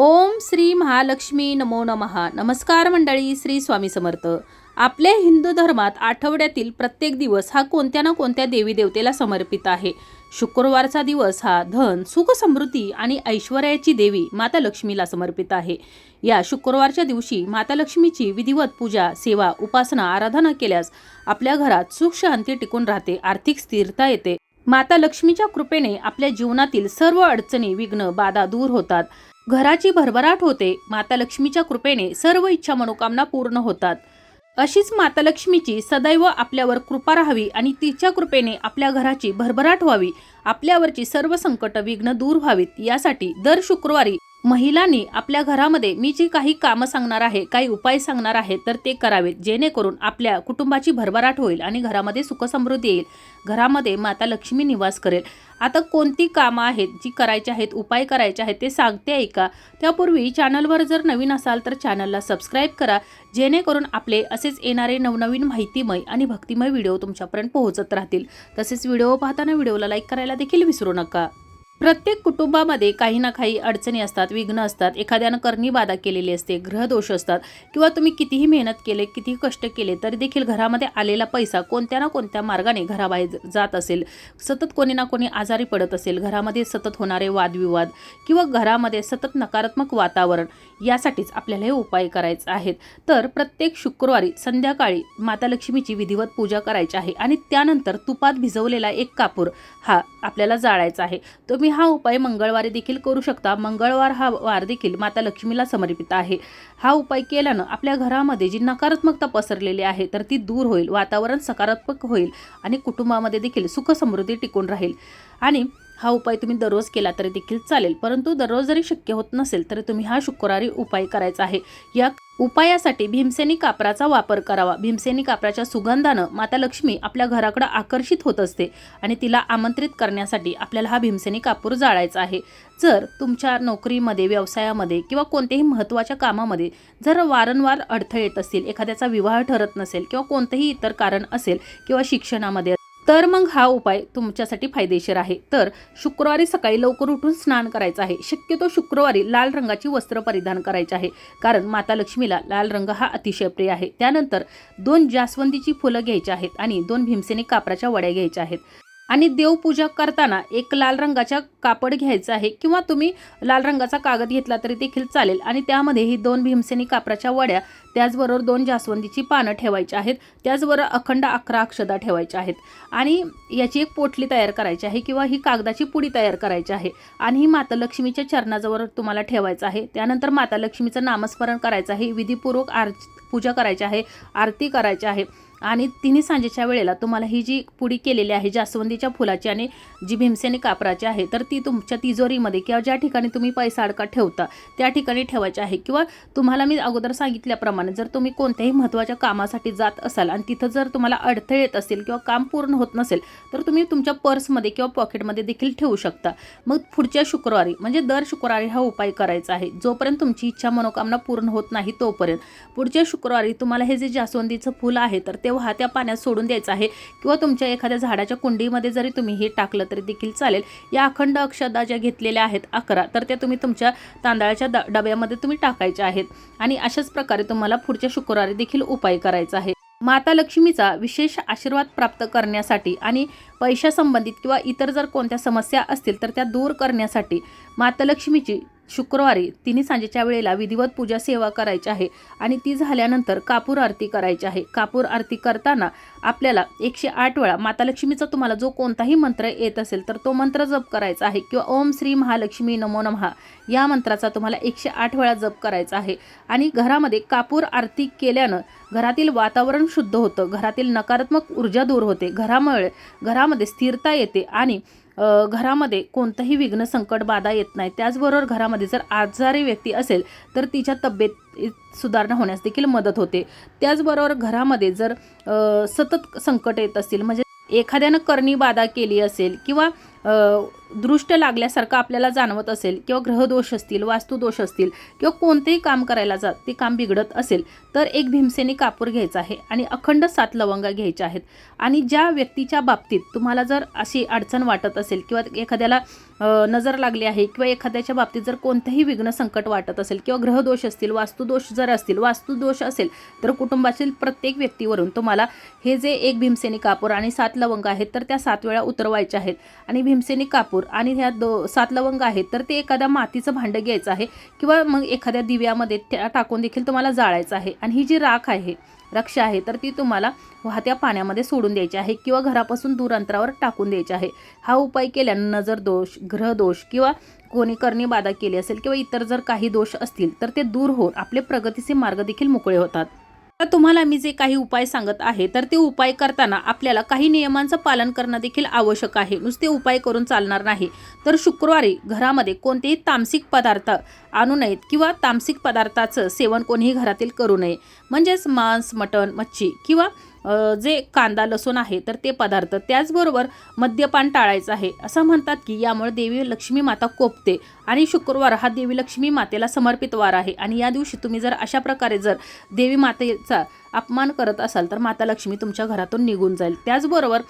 ओम श्री महालक्ष्मी नमो नमहा नमस्कार मंडळी श्री स्वामी समर्थ. आपल्या हिंदू धर्मात आठवड्यातील प्रत्येक दिवस हा कोणत्या ना कोणत्या देवी देवतेला समर्पित आहे? शुक्रवारचा दिवस हा धन सुख समृद्धी आणि ऐश्वर्याची देवी माता लक्ष्मीला समर्पित आहे. या शुक्रवारच्या दिवशी माता लक्ष्मीची विधिवत पूजा सेवा उपासना आराधना केल्यास आपल्या घरात सुख शांती टिकून राहते आर्थिक स्थिरता येते. माता लक्ष्मीच्या कृपेने आपल्या जीवनातील सर्व अडचणी विघ्न बाधा दूर होतात. घराची भरभराट होते. माता लक्ष्मीच्या कृपेने सर्व इच्छा मनोकामना पूर्ण होतात. अशीच माता लक्ष्मीची सदैव आपल्यावर कृपा राहावी आणि तिच्या कृपेने आपल्या घराची भरभराट व्हावी आपल्यावरची सर्व संकट विघ्न दूर व्हावीत यासाठी दर शुक्रवारी महिलांनी आपल्या घरामध्ये मी जी काही कामं सांगणार आहे काही उपाय सांगणार आहे तर ते करावेत. जेणेकरून आपल्या कुटुंबाची भरभराट होईल आणि घरामध्ये सुखसमृद्धी येईल. घरामध्ये माता लक्ष्मी निवास करेल. आता कोणती कामं आहेत जी करायची आहेत उपाय करायचे आहेत ते सांगते ऐका त्यापूर्वी चॅनलवर जर नवीन असाल तर चॅनलला सबस्क्राईब करा. जेणेकरून आपले असेच येणारे नवनवीन माहितीमय आणि भक्तिमय व्हिडिओ तुमच्यापर्यंत पोहोचत राहतील. तसेच व्हिडिओ पाहताना व्हिडिओला लाईक करायला देखील विसरू नका. प्रत्येक कुटुंबामध्ये काही ना काही अडचणी असतात विघ्न असतात. एखाद्यानं करणी बाधा केलेली असते ग्रहदोष असतात किंवा तुम्ही कितीही मेहनत केले कितीही कष्ट केले तरी देखील घरामध्ये आलेला पैसा कोणत्या ना कोणत्या मार्गाने घराबाहेर जात असेल सतत कोणी ना कोणी आजारी पडत असेल घरामध्ये सतत होणारे वादविवाद किंवा घरामध्ये सतत नकारात्मक वातावरण यासाठीच आपल्याला हे उपाय करायचे आहेत. तर प्रत्येक शुक्रवारी संध्याकाळी माता लक्ष्मीची विधिवत पूजा करायची आहे आणि त्यानंतर तुपात भिजवलेला एक कापूर हा आपल्याला जाळायचा आहे. तुम्ही हा उपाय मंगळवारी देखील करू शकता. मंगळवार हा वार देखील माता लक्ष्मीला समर्पित आहे. हा उपाय केल्यानं आपल्या घरामध्ये जी नकारात्मकता पसरलेली आहे तर ती दूर होईल वातावरण सकारात्मक होईल आणि कुटुंबामध्ये देखील सुख समृद्धी टिकून राहील. आणि हा उपाय तुम्ही दररोज केला तरी देखील चालेल. परंतु दररोज जरी शक्य होत नसेल तरी तुम्ही हा शुक्रवारी उपाय करायचा आहे. या उपायासाठी भीमसेनी कापराचा वापर करावा. भीमसेनी कापराच्या सुगंधानं माता लक्ष्मी आपल्या घराकडं आकर्षित होत असते आणि तिला आमंत्रित करण्यासाठी आपल्याला हा भीमसेनी कापूर जाळायचा आहे. जर तुमच्या नोकरीमध्ये व्यवसायामध्ये किंवा कोणत्याही महत्त्वाच्या कामामध्ये जर वारंवार अडथळे येत असतील एखाद्याचा विवाह ठरत नसेल किंवा कोणतंही इतर कारण असेल किंवा शिक्षणामध्ये तर मग हा उपाय तुमच्यासाठी फायदेशीर आहे. तर शुक्रवारी सकाळी लवकर उठून स्नान करायचं आहे. शक्यतो शुक्रवारी लाल रंगाची वस्त्र परिधान करायचे आहे. कारण माता लक्ष्मीला लाल रंग हा अतिशय प्रिय आहे. त्यानंतर दोन जास्वंदीची फुलं घ्यायची आहेत आणि दोन भीमसेने कापराच्या वड्या घ्यायच्या आहेत. आणि देवपूजा करताना एक लाल रंगाच्या कापड घ्यायचं आहे किंवा तुम्ही लाल रंगाचा कागद घेतला तरी देखील चालेल. आणि त्यामध्ये ही दोन भीमसेनी कापराच्या वड्या त्याचबरोबर दोन जास्वंदीची पानं ठेवायची आहेत त्याचबरोबर अखंड अकरा अक्षदा ठेवायच्या आहेत. आणि याची एक पोटली तयार करायची आहे किंवा ही कागदाची पुडी तयार करायची आहे. आणि ही माता लक्ष्मीच्या चरणाजवळ तुम्हाला ठेवायचं आहे. त्यानंतर माता लक्ष्मीचं नामस्मरण करायचं आहे. विधीपूर्वक आर पूजा करायची आहे आरती करायची आहे. आणि तिन्ही सांजेच्या वेळेला तुम्हाला ही जी पुडी केलेली आहे जास्वंदीच्या फुलाची आणि जी भीमसेनी कापराची आहे तर ती तुमच्या तिजोरीमध्ये किंवा ज्या ठिकाणी तुम्ही पैसा अडका ठेवता त्या ठिकाणी ठेवायची आहे. किंवा तुम्हाला मी अगोदर सांगितल्याप्रमाणे जर तुम्ही कोणत्याही महत्त्वाच्या कामासाठी जात असाल आणि तिथं जर तुम्हाला अडथळे येत असतील किंवा काम पूर्ण होत नसेल तर तुम्ही तुमच्या पर्समध्ये किंवा पॉकेटमध्ये देखील ठेवू शकता. मग पुढच्या शुक्रवारी म्हणजे दर शुक्रवारी हा उपाय करायचा आहे. जोपर्यंत तुमची इच्छा मनोकामना पूर्ण होत नाही तोपर्यंत. पुढच्या शुक्रवारी तुम्हाला हे जे जास्वंदीचं फुल आहे तर ते वाहत्या पाण्यात सोडून द्यायचं आहे. किंवा तुमच्या एखाद्या झाडाच्या कुंडीमध्ये जरी तुम्ही हे टाकलं तरी देखील चालेल. या अखंड अक्षदा ज्या घेतलेल्या आहेत अकरा तर त्या तुम्ही तुमच्या तांदळाच्या ड डब्यामध्ये तुम्ही टाकायच्या आहेत. आणि अशाच प्रकारे तुम्हाला पुढच्या शुक्रवारी देखील उपाय करायचा आहे. माता लक्ष्मीचा विशेष आशीर्वाद प्राप्त करण्यासाठी आणि पैशासंबंधित किंवा इतर जर कोणत्या समस्या असतील तर त्या दूर करण्यासाठी माता लक्ष्मीची शुक्रवारी तिन्ही सांजेच्या वेळेला विधिवत पूजा सेवा करायची आहे आणि ती झाल्यानंतर कापूर आरती करायची आहे. कापूर आरती करताना आपल्याला एकशे आठ वेळा माता लक्ष्मीचा तुम्हाला जो कोणताही मंत्र येत असेल तर तो मंत्र जप करायचा आहे किंवा ओम श्री महालक्ष्मी नमो नमहा या मंत्राचा तुम्हाला एकशे आठ वेळा जप करायचा आहे. आणि घरामध्ये कापूर आरती केल्यानं घरातील वातावरण शुद्ध होतं घरातील नकारात्मक ऊर्जा दूर होते घरामुळे घरामध्ये स्थिरता येते आणि घरामध्ये कोणतंही विघ्न संकट बाधा येत नाही. त्याचबरोबर घरामध्ये जर आजारी व्यक्ती असेल तर तिच्या तब्येत सुधारणा होण्यास देखील मदत होते. त्याचबरोबर घरामध्ये जर सतत संकट येत असतील म्हणजे एखाद्यानं करणी बाधा केली असेल किंवा दृष्ट लागल्यासारखं आपल्याला जाणवत असेल किंवा ग्रहदोष असतील वास्तुदोष असतील किंवा कोणतेही काम करायला जात ते काम बिघडत असेल तर एक भीमसेनी कापूर घ्यायचा आहे आणि अखंड सात लवंगा घ्यायच्या आहेत. आणि ज्या व्यक्तीच्या बाबतीत तुम्हाला जर अशी अडचण वाटत असेल किंवा एखाद्याला नजर लागली आहे किंवा एखाद्याच्या बाबतीत जर कोणतंही विघ्न संकट वाटत असेल किंवा ग्रहदोष असतील वास्तुदोष जर असतील वास्तुदोष असेल तर कुटुंबातील प्रत्येक व्यक्तीवरून तुम्हाला हे जे एक भीमसेनी कापूर आणि सात लवंग आहेत तर त्या सात वेळा उतरवायच्या आहेत. आणि भीमसेनी कापूर आणि ह्या दो सात लवंग आहेत तर ते एखाद्या मातीचं भांडं घ्यायचं आहे किंवा मग एखाद्या दिव्यामध्ये त्या टाकून देखील तुम्हाला जाळायचं आहे. आणि ही जी राख आहे रक्षा आहे तर ती तुम्हाला वाहत्या पाण्यामध्ये सोडून द्यायची आहे किंवा घरापासून दूर अंतरावर टाकून द्यायची आहे. हा उपाय केल्यानं नजर दोष ग्रहदोष किंवा कोणी करणी बाधा केली असेल किंवा इतर जर काही दोष असतील तर ते दूर होऊन आपले प्रगतीचे मार्ग देखील मोकळे होतात. तर तुम्हाला मी जे काही उपाय सांगत आहे तर ते उपाय करताना आपल्याला काही नियमांचं पालन करणं देखील आवश्यक आहे. नुसते उपाय करून चालणार नाही. तर शुक्रवारी घरामध्ये कोणतेही तामसिक पदार्थ आणू नयेत किंवा तामसिक पदार्थाचं सेवन कोणीही घरातील करू नये. म्हणजेच मांस मटण मच्छी किंवा जे कांदा लसूण आहे तर ते पदार्थ. त्याचबरोबर मद्यपान टाळायचं आहे. असं म्हणतात की यामुळे देवी लक्ष्मी माता कोपते आणि शुक्रवार हा देवी लक्ष्मी मातेला समर्पित वार आहे. आणि या दिवशी तुम्ही जर अशा प्रकारे जर देवी मातेचा अपमान करत असाल तर माता लक्ष्मी तुमच्या घरातून निघून जाईल. त्याचबरोबर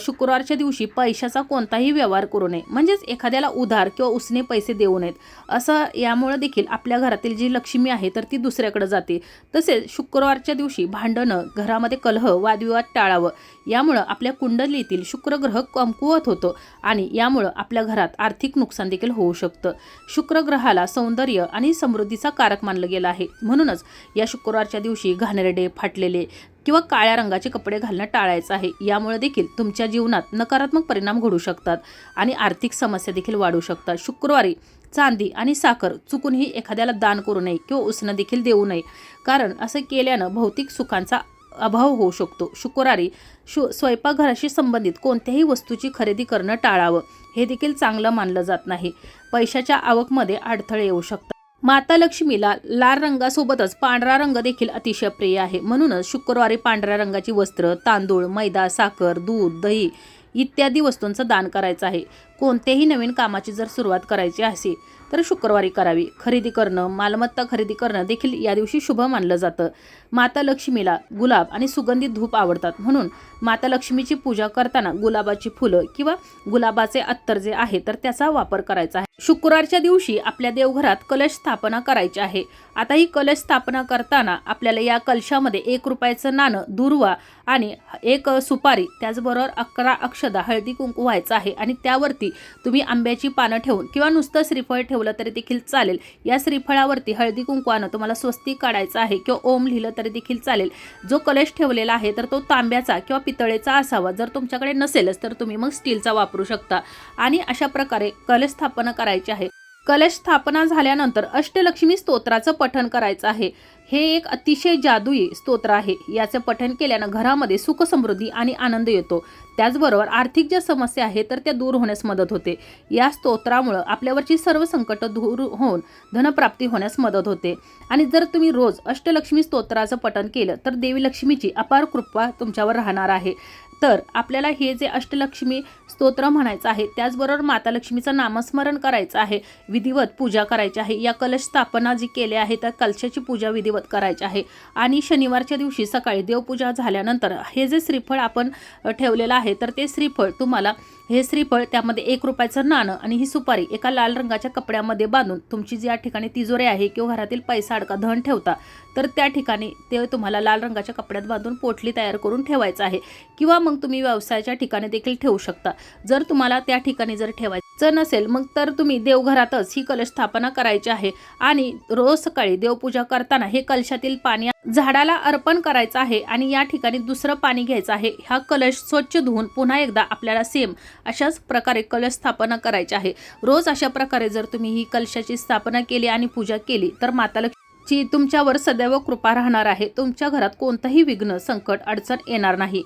शुक्रवारच्या दिवशी पैशाचा कोणताही व्यवहार करू नये. म्हणजेच एखाद्याला उधार किंवा उसने पैसे देऊ नयेत. असं यामुळे देखील आपल्या घरातील जी लक्ष्मी आहे तर ती दुसऱ्याकडे जाते. तसेच शुक्रवारच्या दिवशी भांडणं घरामध्ये कलह वादविवाद टाळावं यामुळं आपल्या कुंडलीतील शुक्रग्रह कमकुवत होतो आणि यामुळं आपल्या घरात आर्थिक नुकसान देखील होऊ शकतं. शुक्रग्रहाला सौंदर्य आणि समृद्धीचा कारक मानलं गेलं आहे. म्हणूनच या शुक्रवारच्या दिवशी घाणेरडे फाटलेले किंवा काळ्या रंगाचे कपडे घालणं टाळायचं आहे. यामुळे देखील तुमच्या जीवनात नकारात्मक परिणाम घडू शकतात आणि आर्थिक समस्या देखील वाढू शकतात. शुक्रवारी चांदी आणि साखर चुकूनही एखाद्याला दान करू नये किंवा उसणं देखील देऊ नये. कारण असं केल्यानं भौतिक सुखांचा अभाव होऊ शकतो. शुक्रवारी शु स्वयंपाकघराशी संबंधित कोणत्याही वस्तूची खरेदी करणं टाळावं. हे देखील चांगलं मानलं जात नाही. पैशाच्या आवकमध्ये अडथळे येऊ शकतात. माता लक्ष्मीला लाल रंगासोबतच पांढरा रंग देखील अतिशय प्रिय आहे. म्हणूनच शुक्रवारी पांढऱ्या रंगाची वस्त्र तांदूळ मैदा साखर दूध दही इत्यादी वस्तूंचं दान करायचं आहे. कोणत्याही नवीन कामाची जर सुरुवात करायची असेल तर शुक्रवारी करावी. खरेदी करणं मालमत्ता खरेदी करणं देखील या दिवशी शुभ मानलं जातं. माता लक्ष्मीला गुलाब आणि सुगंधित धूप आवडतात. म्हणून माता लक्ष्मीची पूजा करताना गुलाबाची फुलं किंवा गुलाबाचे अत्तर जे आहे तर त्याचा वापर करायचा आहे. शुक्रवारच्या दिवशी आपल्या देवघरात कलश स्थापना करायची आहे. आता ही कलश स्थापना करताना आपल्याला या कलशामध्ये एक रुपयाचं नाणं दुर्वा आणि एक सुपारी त्याचबरोबर अकरा अक्षदा हळदी कुंकू व्हायचं आहे. आणि त्यावरती तुम्ही आंब्याची पानं ठेवून किंवा नुसतं श्रीफळ ठेवलं तरी देखील चालेल. या श्रीफळावरती हळदी कुंकवानं तुम्हाला स्वस्तिक काढायचं आहे किंवा ओम लिहिलं तरी देखील चालेल. जो कलश ठेवलेला आहे तर तो तांब्याचा किंवा पितळेचा असावा. जर तुमच्याकडे नसेलच तर तुम्ही मग स्टीलचा वापरू शकता. आणि अशा प्रकारे कलश स्थापना करायची आहे. कलश स्थापना झाल्यानंतर अष्टलक्ष्मी स्तोत्राचं पठण करायचं आहे. हे एक अतिशय जादुई स्तोत्र आहे. याचं पठण केल्यानं घरामध्ये सुख समृद्धी आणि आनंद येतो. त्याचबरोबर आर्थिक ज्या समस्या आहेत तर त्या दूर होण्यास मदत होते. या स्तोत्रामुळं आपल्यावरची सर्व संकट दूर होऊन धनप्राप्ती होण्यास मदत होते. आणि जर तुम्ही रोज अष्टलक्ष्मी स्तोत्राचं पठण केलं तर देवी लक्ष्मीची अपार कृपा तुमच्यावर राहणार आहे. तर आपल्याला हे जे अष्टलक्ष्मी स्तोत्र म्हणायचं आहे त्याचबरोबर माता लक्ष्मीचं नामस्मरण करायचं आहे विधिवत पूजा करायची आहे. या कलश स्थापना जी केली आहे त्या कलशाची पूजा विधिवत करायची आहे. आणि शनिवारच्या दिवशी सकाळी देवपूजा झाल्यानंतर हे जे श्रीफळ आपण ठेवलेलं आहे तर ते श्रीफळ तुम्हाला हे श्रीफळ त्यामध्ये एक रुपयाचं नाणं आणि ही सुपारी एका लाल रंगाच्या कपड्यामध्ये बांधून तुमची जी या ठिकाणी तिजोरी आहे किंवा घरातील पैसा अडका धन ठेवता तर त्या ठिकाणी ते तुम्हाला लाल रंगाच्या कपड्यात बांधून पोटली तयार करून ठेवायचं आहे. किंवा मग तुम्ही व्यवसायाच्या ठिकाणी देखील ठेवू शकता. जर तुम्हाला त्या ठिकाणी जर ठेवायचं नसेल मग तर तुम्ही देवघरातच ही कलश स्थापना करायची आहे. आणि रोज सकाळी देवपूजा करताना हे कलशातील पाणी झाडाला अर्पण करायचं आहे आणि या ठिकाणी दुसरं पाणी घ्यायचं आहे. हा कलश स्वच्छ धुवून पुन्हा एकदा आपल्याला सेम अशाच प्रकारे कलश स्थापना करायची आहे. रोज अशा प्रकारे जर तुम्ही ही कलशाची स्थापना केली आणि पूजा केली तर माता लक्ष्मीची तुमच्यावर सदैव कृपा राहणार आहे. तुमच्या घरात कोणतंही विघ्न संकट अडचण येणार नाही.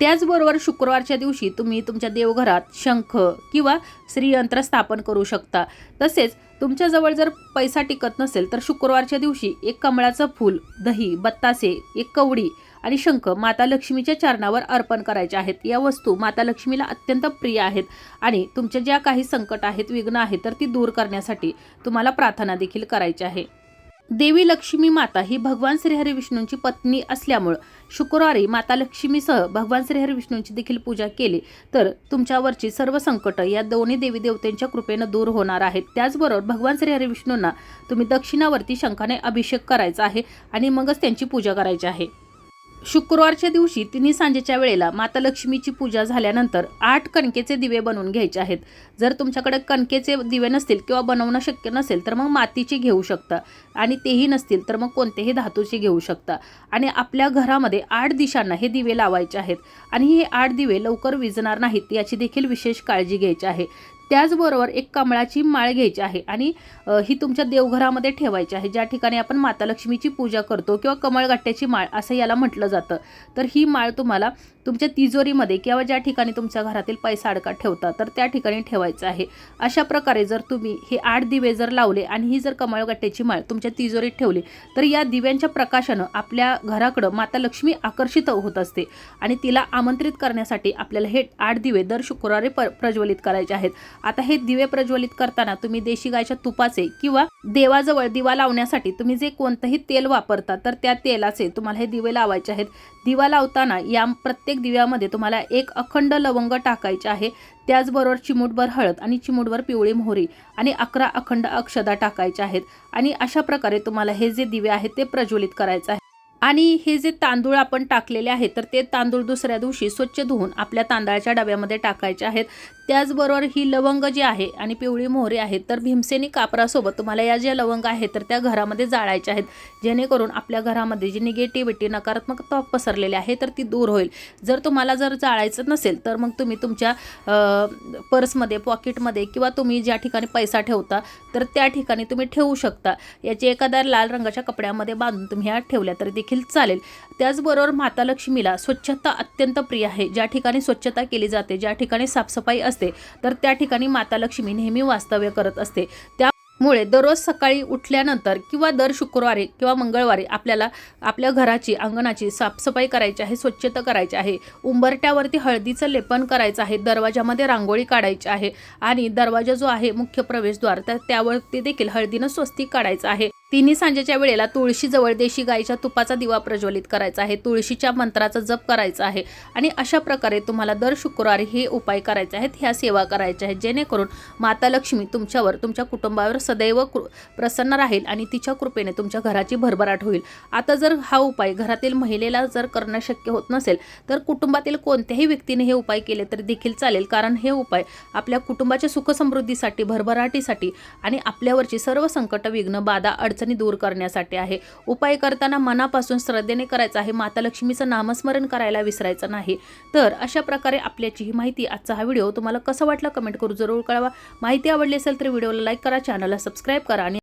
त्याचबरोबर शुक्रवारच्या दिवशी तुम्ही तुमच्या देवघरात शंख किंवा श्रीयंत्र स्थापन करू शकता. तसेच तुमच्याजवळ जर पैसा टिकत नसेल तर शुक्रवारच्या दिवशी एक कमळाचं फूल दही बत्तासे एक कवडी आणि शंख माता लक्ष्मीच्या चरणावर अर्पण करायचे आहेत. या वस्तू माता लक्ष्मीला अत्यंत प्रिय आहेत आणि तुमच्या ज्या काही संकट आहेत विघ्न आहेत तर ती दूर करण्यासाठी तुम्हाला प्रार्थना देखील करायची आहे. देवी लक्ष्मी माता ही भगवान श्रीहरी विष्णूंची पत्नी असल्यामुळं शुक्रवारी माता लक्ष्मीसह भगवान श्रीहरी विष्णूंची देखील पूजा केली. तर तुमच्यावरची सर्व संकट या दोन्ही देवी देवतेंच्या कृपेनं दूर होणार आहेत. त्याचबरोबर भगवान श्रीहरी विष्णूंना तुम्ही दक्षिणावरती शंखाने अभिषेक करायचा आहे आणि मगच त्यांची पूजा करायची आहे. शुक्रवारच्या दिवशी तिन्ही सांजेच्या वेळेला माता लक्ष्मीची पूजा झाल्यानंतर आठ कणकेचे दिवे बनवून घ्यायचे आहेत. जर तुमच्याकडे कणकेचे दिवे नसतील किंवा बनवणं शक्य नसेल तर मग मातीचे घेऊ शकता. आणि तेही नसतील तर मग कोणतेही धातूचे घेऊ शकता. आणि आपल्या घरामध्ये आठ दिशांना हे दिवे लावायचे आहेत. आणि हे आठ दिवे लवकर विजणार नाहीत याची देखील विशेष काळजी घ्यायची आहे. त्याचबरोबर एक कमळाची माळ घ्यायची आहे आणि ही तुमच्या देवघरामध्ये ठेवायची आहे. ज्या ठिकाणी आपण माता लक्ष्मीची पूजा करतो किंवा कमळगट्ट्याची माळ असं याला म्हटलं जातं. तर ही माळ तुम्हाला तुमच्या तिजोरीमध्ये किंवा ज्या ठिकाणी तुमच्या घरातील पैसा अडका ठेवता तर त्या ठिकाणी ठेवायचं आहे. अशा प्रकारे जर तुम्ही हे आठ दिवे जर लावले आणि ही जर कमळगट्ट्याची माळ तुमच्या तिजोरीत ठेवली तर या दिव्यांच्या प्रकाशानं आपल्या घराकडं माता लक्ष्मी आकर्षित होत असते आणि तिला आमंत्रित करण्यासाठी आपल्याला हे आठ दिवे दर शुक्रवारी प प्रज्वलित करायचे आहेत. आता हे दिवे प्रज्वलित करताना तुम्ही देशी गायच्या तुपाचे किंवा देवाजवळ दिवा लावण्यासाठी तुम्ही जे कोणतंही तेल वापरता तर त्या तेलाचे तुम्हाला हे दिवे लावायचे आहेत. दिवा लावताना या प्रत्येक दिव्यामध्ये तुम्हाला एक अखंड लवंग टाकायचे आहे. त्याचबरोबर चिमूटभर हळद आणि चिमूटभर पिवळी मोहरी आणि अकरा अखंड अक्षदा टाकायच्या आहेत. आणि अशा प्रकारे तुम्हाला हे जे दिवे आहेत ते प्रज्वलित करायचं आहे आणि हे जे तांदूळ आपण टाकलेले आहेत तर ते तांदूळ दुसऱ्या दिवशी स्वच्छ धुवून आपल्या तांदळाच्या डब्यामध्ये टाकायचे आहेत. त्याचबरोबर ही लवंग जी आहे आणि पिवळी मोहरी आहेत तर भीमसेनी कापरासोबत तुम्हाला या ज्या लवंग आहेत तर त्या घरामध्ये जाळायच्या आहेत. जेणेकरून आपल्या घरामध्ये जी निगेटिव्हिटी नकारात्मकता पसरलेली आहे तर ती दूर होईल. जर तुम्हाला जर जाळायचं नसेल तर मग तुम्ही तुमच्या पर्समध्ये पॉकेटमध्ये किंवा तुम्ही ज्या ठिकाणी पैसा ठेवता तर त्या ठिकाणी तुम्ही ठेवू शकता. याची एखाद्या लाल रंगाच्या कपड्यामध्ये बांधून तुम्ही ह्या ठेवल्या तर देखील चालेल. त्याचबरोबर माता लक्ष्मीला स्वच्छता अत्यंत प्रिय आहे. ज्या ठिकाणी स्वच्छता केली जाते ज्या ठिकाणी साफसफाई असते तर त्या ठिकाणी माता लक्ष्मी नेहमी वास्तव्य करत असते. त्यामुळे दररोज सकाळी उठल्यानंतर किंवा दर शुक्रवारी किंवा मंगळवारी आपल्याला आपल्या घराची अंगणाची साफसफाई करायची आहे स्वच्छता करायची आहे. उंबरट्यावरती हळदीचं लेपन करायचं आहे दरवाजामध्ये रांगोळी काढायची आहे आणि दरवाजा जो आहे मुख्य प्रवेशद्वार तर त्यावरती देखील हळदीनं स्वस्तिक काढायचं आहे. तिन्ही सांजेच्या वेळेला तुळशीजवळ देशी गाईच्या तुपाचा दिवा प्रज्वलित करायचा आहे. तुळशीच्या मंत्राचा जप करायचा आहे. आणि अशा प्रकारे तुम्हाला दर शुक्रवारी हे उपाय करायचे आहेत ह्या सेवा करायच्या आहेत. जेणेकरून माता लक्ष्मी तुमच्यावर तुमच्या कुटुंबावर सदैव कृ प्रसन्न राहील आणि तिच्या कृपेने तुमच्या घराची भरभराट होईल. आता जर हा उपाय घरातील महिलेला जर करणं शक्य होत नसेल तर कुटुंबातील कोणत्याही व्यक्तीने हे उपाय केले तरी देखील चालेल. कारण हे उपाय आपल्या कुटुंबाच्या सुखसमृद्धीसाठी भरभराटीसाठी आणि आपल्यावरची सर्व संकट विघ्न बाधा अडचणी दूर करण्यासाठी आहे. उपाय करताना मनापासून श्रद्धेने करायचं आहे. माता लक्ष्मीचं नामस्मरण करायला विसरायचं नाही. तर अशा प्रकारे आपल्याची ही माहिती आजचा हा व्हिडिओ. तुम्हाला कसा वाटला कमेंट करू जरूर कळवा. माहिती आवडली असेल तर व्हिडिओला लाईक करा चॅनलला सबस्क्राईब करा आणि